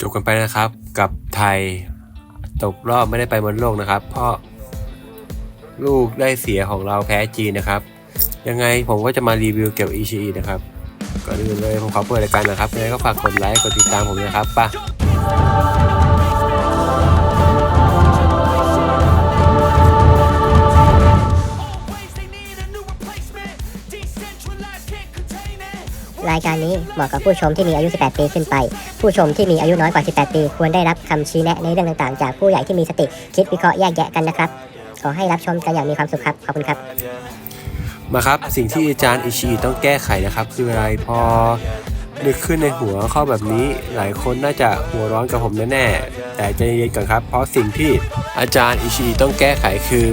จบกันไปนะครับ กับไทยตกรอบไม่ได้ไปบอลโลกนะครับ เพราะลูกได้เสียของเราแพ้จีนนะครับ ยังไงผมก็จะมารีวิวเกี่ยวกับอิชิอินะครับก่อนอื่นเลยผมขอเปิดรายการนะครับยังไงก็ฝากกดไลค์กดติดตามผมนะครับไป่ะ รายการนี้เหมาะกับผู้ชมที่มีอายุ 18 ปีขึ้นไป ผู้ชมที่มีอายุน้อยกว่า 18 ปี ควรได้รับคำชี้แนะในเรื่องต่างๆ จากผู้ใหญ่ที่มีสติ คิดวิเคราะห์แยกแยะกันนะครับ ขอให้รับชมกันอย่างมีความสุขครับ ขอบคุณครับ มาครับ สิ่งที่อาจารย์อิชิต้องแก้ไขนะครับ คืออะไรพอนึกขึ้นในหัวข้อแบบนี้หลายคนน่าจะหัวร้อนกับผมแน่ๆแต่ใจเย็นก่อนครับ เพราะสิ่งที่อาจารย์อิชิต้องแก้ไขคือ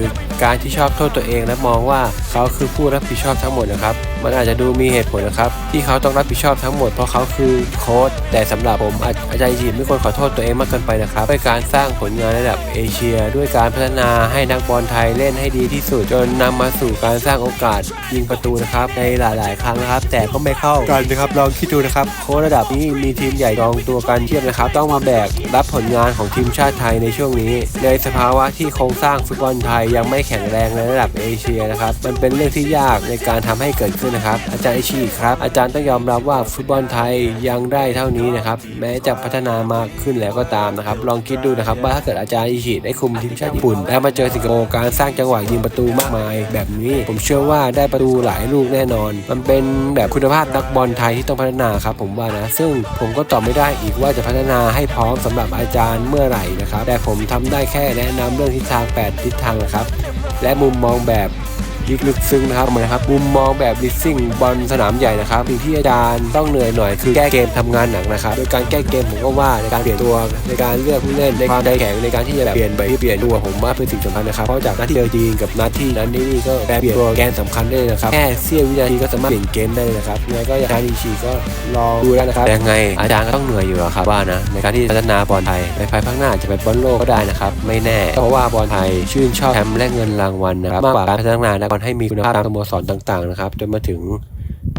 การที่ชอบโทษตัวเองและมองว่าเขาคือผู้รับผิดชอบทั้งหมดนะครับ มันอาจจะดูมีเหตุผลนะครับ ที่เขาต้องรับผิดชอบทั้งหมดเพราะเขาคือโค้ชแต่สำหรับผมอาอาจารย์อิชิอิไม่ควรขอโทษตัวเองมากเกินไปนะครับด้วยการสร้างผลงานระดับเอเชีย ด้วยการพัฒนาให้นักบอลไทยเล่นให้ดีที่สุดจนนำมาสู่การสร้างโอกาสยิงประตูนะครับในหลาย ๆ ครั้งนะครับ แต่ก็ไม่เข้ากันนะครับลองคิดดูนะครับโค้ชระดับนี้มีทีมใหญ่รองตัวกันเทียบนะครับ ต้องมาแบกรับผลงานของทีมชาติไทยในช่วงนี้ ในสภาวะที่โครงสร้างฟุตบอลไทยยังไม่แข็งแรงในระดับเอเชียนะครับ มันเป็นเรื่องที่ยากในการทำให้เกิดขึ้นนะครับ อาจารย์อิชิครับอาจารย์ต้องยอมรับว่าฟุตบอลไทยยังได้เท่านี้นะครับ แม้จะพัฒนามากขึ้นแล้วก็ตามนะครับ ลองคิดดูนะครับว่าถ้าเกิดอาจารย์อิชิได้คุมทีมชาติญี่ปุ่น แล้วมาเจอสิงคโปร์การสร้างจังหวะยิงประตูมากมาย แบบนี้ผมเชื่อว่าได้ประตูหลายลูกแน่นอน มันเป็นแบบคุณภาพนักบอลไทยที่ต้องพัฒนาครับผมว่านะซึ่งผมก็ตอบไม่ได้อีกว่าจะพัฒนาให้พร้อมสำหรับอาจารย์เมื่อไหร่นะครับแต่ผมทำได้แค่แนะนำเรื่องทิศทาง 8 ทิศทางนะครับและมุมมองแบบ ลึกซึ้งนะครับมานะครับมุมมองแบบลิสซิ่งบอลสนามใหญ่นะครับสิ่งที่อาจารย์ต้องเหนื่อยหน่อยคือแก้เกมทำงานหนักนะครับโดยการแก้เกมผมก็ว่าในการเปลี่ยนตัวในการเลือกผู้เล่นในความใจแข็งในการที่จะแบบเปลี่ยนไปเปลี่ยนตัวผมว่าเป็นสิ่งสำคัญนะครับเพราะจากนัดที่เจอจีนกับนัดที่นั้นนี่ก็แปลเปลี่ยนตัวแกนสำคัญได้นะครับแค่เสี้ยววินาทีก็สามารถเปลี่ยนเกมได้นะครับยังไงก็อากการอีชีก็รอดูแล้วนะครับยังไงอาจารย์ก็ต้องเหนื่อยอยู่ครับว่านะในการที่พัฒนาบอลไทยในภายภาคหน้าจจะเป็นบอลโลกก็ได้นะครับไม่แน่เพราะว่าบอลไทยชื่นชอบแชมป์และเงินรางวัลนะครับมากกว่าการพัฒนานักรให้มีคุณภาพตามสโมสรต่างๆนะครับจนมาถึง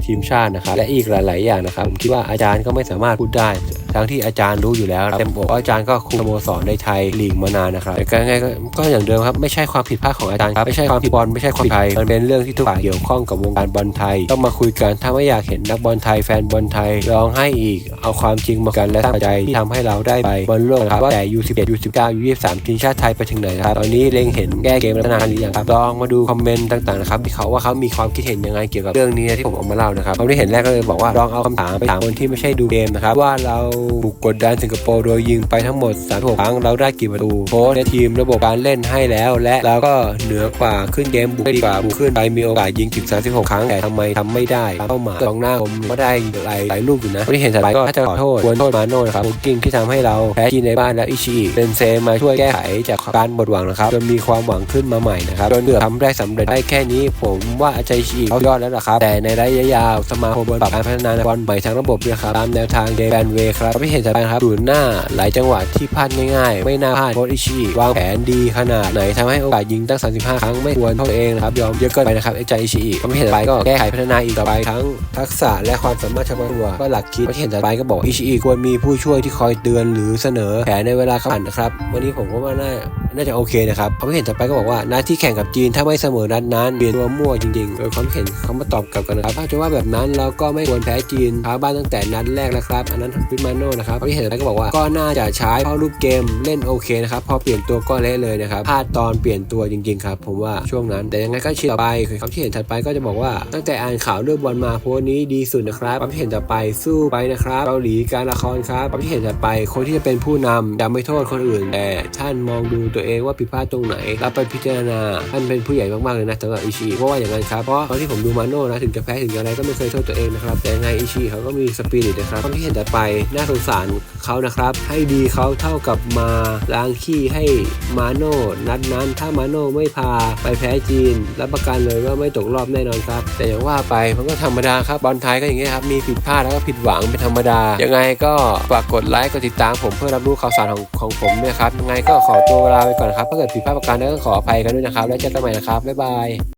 ทีมชาตินะครับ และอีกหลาย ๆ อย่างนะครับผมคิดว่าอาจารย์ก็ไม่สามารถพูดได้ ทั้งที่อาจารย์รู้อยู่แล้วเต็มอกว่าอาจารย์ก็คุมสโมสรในไทยลีกมานานนะครับแต่ก็ยังไงก็ก็อย่างเดิมครับไม่ใช่ความผิดพลาดของอาจารย์ครับไม่ใช่ความผิดบอลไม่ใช่ความผิดไทยมันเป็นเรื่องที่ทุกฝ่ายเกี่ยวข้องกับวงการบอลไทยต้องมาคุยกันถ้าไม่อยากเห็นนักบอลไทยแฟนบอลไทยร้องให้อีกเอาความจริงมากันและตั้งใจที่ทำให้เราได้ไปบอลโลกนะครับว่าแต่ U11 U19 U23 ทีมชาติไทยไปถึงไหนนะครับตอนนี้เล็งเห็นแก้เกมพัฒนาหรือยังครับลองมาดูคอมเมนต์ต่างๆนะครับที่เขาว่าเขามีความคิดเห็นยังไงเกี่ยวกับเรื่องนี้ที่ผมเอามาเล่านะครับความคิดเห็นแรกก็เลยบอกว่าลองเอาคำถามไปถามคนที่ไม่ใช่ดูเกมนะครับว่าเราบุกกดดันสิงคโปร์โดยยิงไปทั้งหมด36ครั้งเราได้กี่ประตูโค้ชและทีมระบบการเล่นให้แล้ว และเราก็เหนือกว่าขึ้นเกมบุกได้ดีกว่าบุกขึ้นไปมีโอกาสยิงถึง36 ครั้งแต่ทำไมทำไม่ได้เป้าหมายกองหน้าผมก็ได้หลายหลายลูกอยู่นะที่เห็นสไลด์ก็ถ้าจะขอโทษควรโทษมาโน่นะครับบุกกิ้งที่ทำให้เราแพ้จีนในบ้านและอิชิเป็นเซมาช่วยแก้ไขจากการหมดหวังนะครับจนมีความหวังขึ้นมาใหม่นะครับจนเกือบทำได้สำเร็จได้แค่นี้ผมว่าอาจารย์ชิเขายอดแล้วล่ะครับแต่ในระยะยาวสมาคมบอลปรับการพัฒนาบอลใหม่ทางระบบด้วยครับตามแนวทางเดแบนเวครับไม่เห็นสไลด์ครับดูหน้าหลายจังหวะที่พลาดง่ายๆ ไม่น่าพลาดโค้ชอิชิวางแผนดีขนาดไหนทำให้โอกาสยิงตั้ง 35 ครั้งไม่ควรโทษเองนะครับยอมเยอะเกินไปนะครับอาจอิชิก็ไม่เห็นสไลด์ก็แก้ไขพัฒนาอีกต่อไปทั้งทักษะและความสามารถเฉพาะตัวก็หลักคิดไม่เห็นสไลด์ก็บอกอิชิควรมีผู้ช่วยที่คอยเตือนหรือเสนอแผนในเวลาขันนะครับ วันนี้ผมก็ว่าน่าน่าจะโอเคนะครับเขาไม่เห็นสไลด์ก็บอกว่านัดที่แข่งกับจีนถ้าไม่เสมอนัดนั้นเปลี่ยนตัวมั่วจริงๆโดยความเห็นเขามาตอบกลับกันนะครับถ้าจะว่าแบบนั้นเราก็ไม่ควรแพ้จีนท้าบ้านตั้งแต่นัดแรกแล้วครับ อันนั้นพิมาน่นะครับเขาไม่เห็นสไลด์ก็บอกว่าก็น่าจะใช้เพราะรูปเกมเล่นโอเคนะครับพอเปลี่ยนตัวก็เละเลยนะครับพลาดตอนเปลี่ยนตัวจริง ๆ ครับ ผมว่าช่วงนั้น แต่ยังไงก็เชียร์ไปคือความที่เห็นถัดไปก็จะบอกว่า ตั้งแต่อ่านข่าวเรื่องบอลมาโพสนี้ดีสุดนะครับความที่เห็นถัดไปสู้ไปนะครับเกาหลีการละครครับความที่เห็นถัดไปคนที่จะเป็นผู้นำจะไม่โทษคนอื่น แต่ท่านมองดูตัวเองว่าผิดพลาดตรงไหนแล้วไปพิจารณาท่านเป็นผู้ใหญ่มากๆเลยนะสำหรับอิชิเพราะว่าอย่างนั้นครับเพราะตอนที่ผมดูมาโน่นะถึงจะแพ้ถึงอะไรก็ไม่เคยโทษตัวเองนะครับแต่ไงอิชิเขาก็มีสปิริตนะครับความที่เห็นถัดไปน่าสงสารเขานะครับ ให้ดีเขาเท่ากับมาล้างขี้ให้มาโน่ นัดนั้นถ้ามาโน่ไม่พาไปแพ้จีน รับประกันเลยว่าไม่ตกรอบแน่นอนครับ แต่อย่างว่าไปมันก็ธรรมดาครับบอลไทยก็อย่างเงี้ยครับ มีผิดพลาดแล้วก็ผิดหวังเป็นธรรมดา ยังไงก็ฝากกดไลค์กดติดตามผมเพื่อรับรู้ข่าวสารของของผมด้วยครับยังไงก็ขอตัวลาไปก่อนครับถ้าเกิดผิดพลาดประการใดก็ขออภัยกันด้วยนะครับ แล้วเจอกันใหม่นะครับบ๊ายบาย